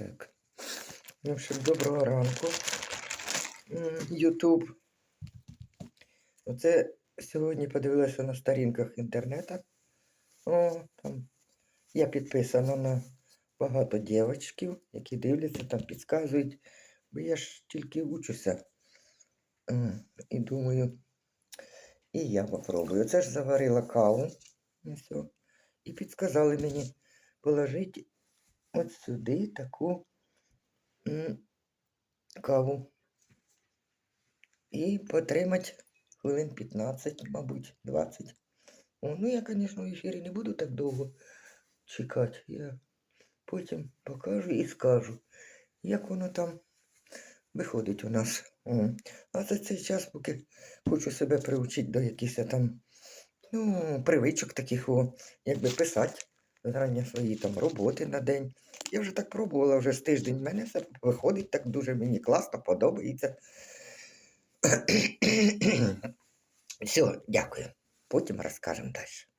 Так. Ну, що, доброго ранку. Ютуб. Оце сьогодні подивилася на сторінках інтернету. О, там я підписана на багато дівчатків, які дивляться, там підказують. Бо я ж тільки учуся. І думаю, і я попробую. Це ж заварила каву. І підказали мені положити от сюди таку каву. І потримати хвилин 15, мабуть, 20. О, ну я, звісно, в ефірі не буду так довго чекати. Я потім покажу і скажу, як воно там виходить у нас. О. А за цей час, поки хочу себе приучити до якихось там ну, привичок таких, о, якби писати зрання свої там роботи на день. Я вже так пробувала вже з тиждень. В мене все виходить так дуже мені класно, подобається. Все, дякую. Потім розкажемо далі.